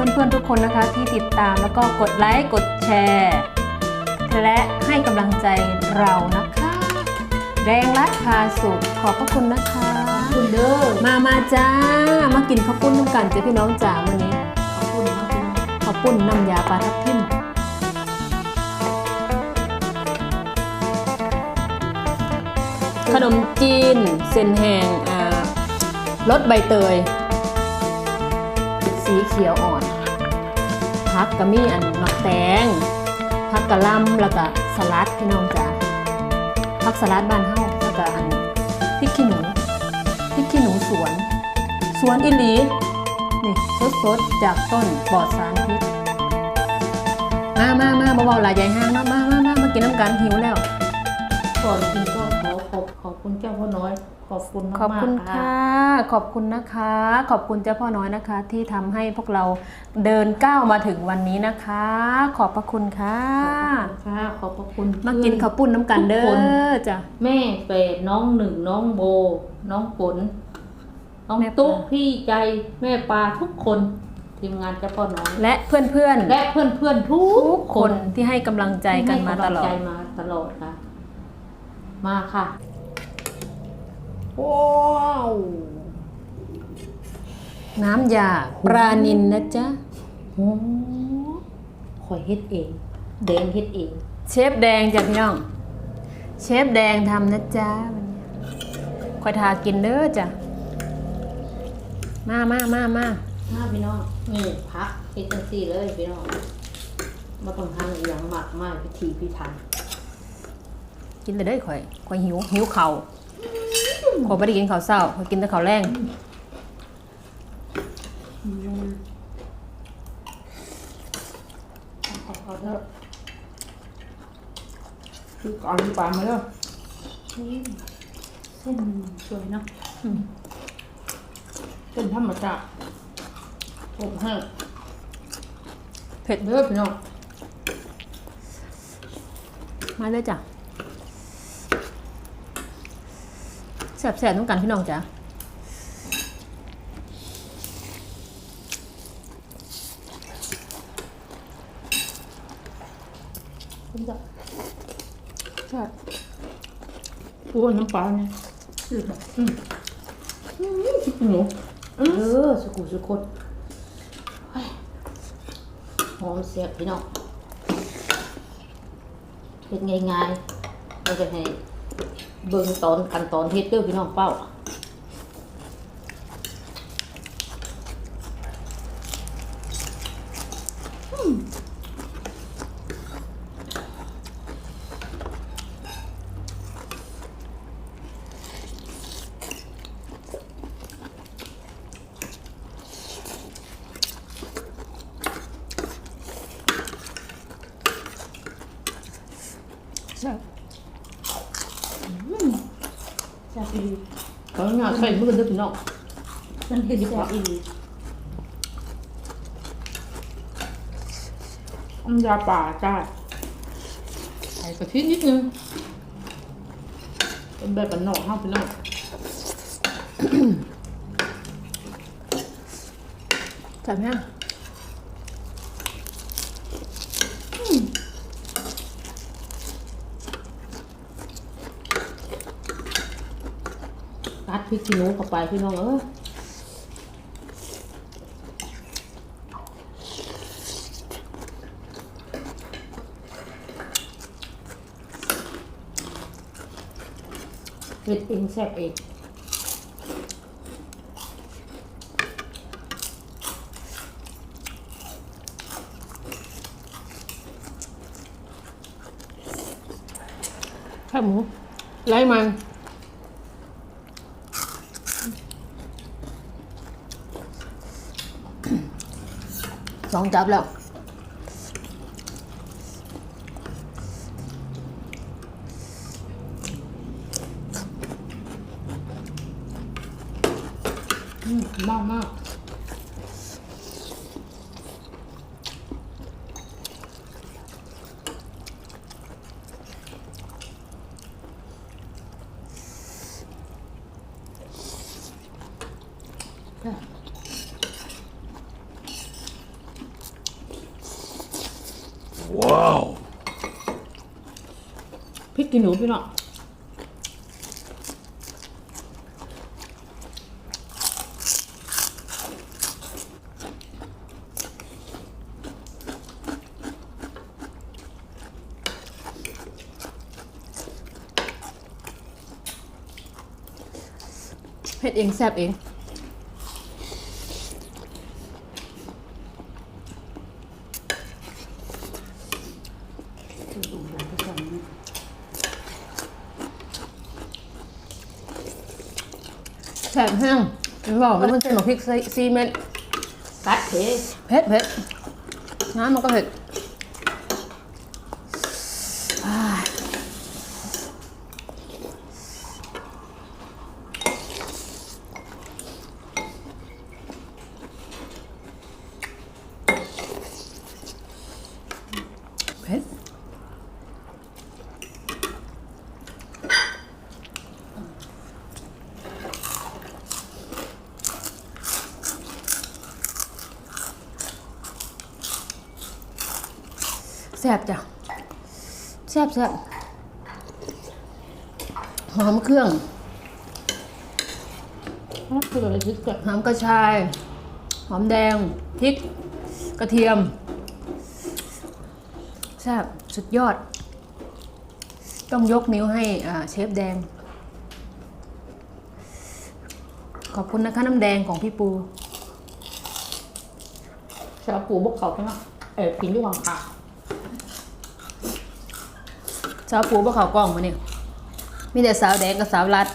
ขอบคุณอ่าเพื่อนๆ ทุกคนนะคะที่ติดตามแล้วก็กดไลค์กดแชร์ และให้กำลังใจเรานะคะแดงรัดพาสุขขอบพระคุณนะคะคุณเด้อมามาจ้า มากินข้าวปุ้นน้ำกันจ้ะพี่น้องจ๋าวันนี้ขอบคุณมากพี่น้องข้าวปุ้นน้ำยาปลาทับทิมขนมจีนเส้นแห้งอ่ารสใบเตย สีเขียวอ่อน พักกะมี่อันหมักแตงพักกะหล่ำแล้วก็สลัดพี่น้องจ้าพักสลัดบ้านเฮาแล้วก็อันพริกขี้หนูพริกขี้หนูสวน สวนอิลีนี่สดๆจากต้นปลอดสารพิษมามามาเบาๆหลายใหญ่ห้างเนามามามามากินน้ำกันหิวแล้ว ก่อนกินก็ขอขอบขอบคุณเจ้าพ่อน้อย ขอบคุณมากขอบคุณๆค่ะ ขอบคุณนะคะ ขอบคุณเจ้าพ่อน้อยนะคะ ที่ทำให้พวกเราเดินก้าวมาถึงวันนี้นะคะ ขอบพระคุณค่ะ ค่ะ ขอบพระคุณมากินข้าวปุ้นน้ำกันเด้ทุกคนอจ้ะ แม่เปดน้องหนึ่งน้องโบ น้องฝนน้องแม่ปลา ตุ๊กพี่ใจแม่ปลาทุกคนทีมงานเจ้าพ่อน้อยและเพื่อนๆและเพื่อนเพื่อนๆทุทุกกคคนนที่ให้กำลังใจกันมาตลอด ให้กำงใจมาตลอดค่ะ มาค่ะ ว้าว น้ำยาปลานินนะจ๊ะโอ้คอยเฮ็ดเอง แดงเฮ็ดเอง เชฟแดงจ้ะพี่น้อง เชฟแดงทำนะจ๊ะวันนี้คอยทากินเด้อจ้ะ มามามามามาพี่น้องนี่พักเฮ็ดจังซี่เลยพี่น้องมาต้องทำอีหยังหมักไม้พิธีพิถัน กินเลยเด้ข่อยข่อยหิวหิวเข่าข่อยไม่ได้กินข้าวเช้าข่อยกินแต่ข้าวแรงขอขอเถอะคือก่อนปลามาแล้วเส้นสวยเนาะเส้นธรรมชาติอบแห้เผ็ดเด้อพี่น้องมาเลยจ้ะ แซ่บๆต้องกันพี่น้องจ้ะคุณจะใช่ปูน้ำปลาเนี่ยอืมอืมอืมหนูเออสุกุสุกดเฮ้ยหอมเสียบพี่น้องเฮ็ดง่ายๆเราจะให้ เบิ่งตอนขั้นตอนเฮ็ดเด้อพี่น้องเป้าแซ่ บแซ่บอีขออนุญาตใส่มือเด้อพี่น้องมันเฮ็ดดีกว่าอีน้ำยาป่าจ้าใส่กะทินิดนึงเป็นแบบบ้านนอกห้าพี่น้องแซ่ย กัดพริกขี้หนูเข้าไปพี่น้องเออเผ็ดเองแซ่บเองแค่หมูไล่มัน สองจับแล้วอืมมากมาก Wow. พริกขี้หนูพี่น้องเฮ็ดเองแซ่บเอง แซ่บแห้งมันบอกว่ามันเป็นหมกพริกซีเม็ดกัดเทเผ็ดเผ็ดน้ำมันก็เผ็ดอ้ายเผ็ด แซ่บจ้ะแซ่บแซ่บหอมเครื่องนั่นคืออะไรพริกก่อนหอมกระชาย หอมแดง พริก กระเทียม แซ่บสุดยอด ต้องยกนิ้วให้อ่าเชฟแดง ขอบคุณนะคะน้ำแดงของพี่ปูชาวปูบกเขาใช่ไหมเออกินด้วยความขา สาวปูบ่เขากล้องมาเนี่ยมีแต่สาวแดงกับสาวรัด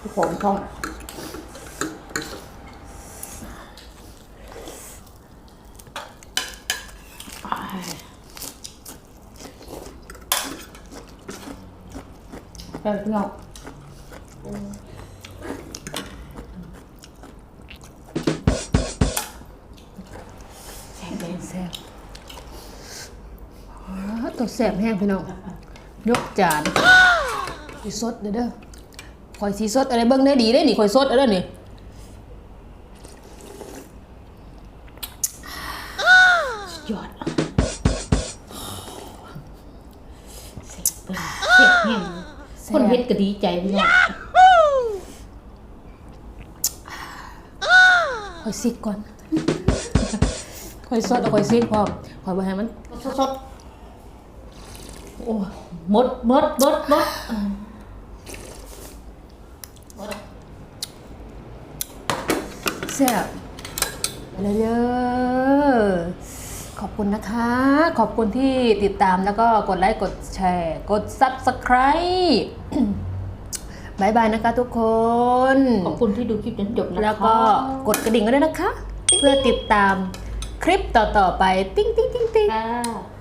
ที่ของช่องอ้ายเออพี่น้อง ตัวแซ่บแห้งพี่น้อง ยกจานสีสดเด้อเด้อคอยสีสดอะไรเบิ่งได้ดีได้นี่คอยสดเด้อนี่ยอดเสียบปลาเสียบแห้งคนเฮ็ดก็ดีใจพี่น้องคอยซิกก่อนคอยสดเอาคอยซิกพร้อมคอยบ่ให้มันสดๆโอ้หมดหมดหมดหมดหมดแซ่บไปเลยเด้อขอบคุณนะคะ ขอบคุณที่ติดตามแล้วก็กดไลค์กดแชร์ กด Subscribe บายบายนะคะทุกคน ขอบคุณที่ดูคลิปจนจบนะคะ แล้วก็กดกระดิ่งก็ได้วยนะคะ เพื่อติดตามคลิปต่อ ๆ ไป ติ๊งติ๊งติ๊งติ๊งค่ะ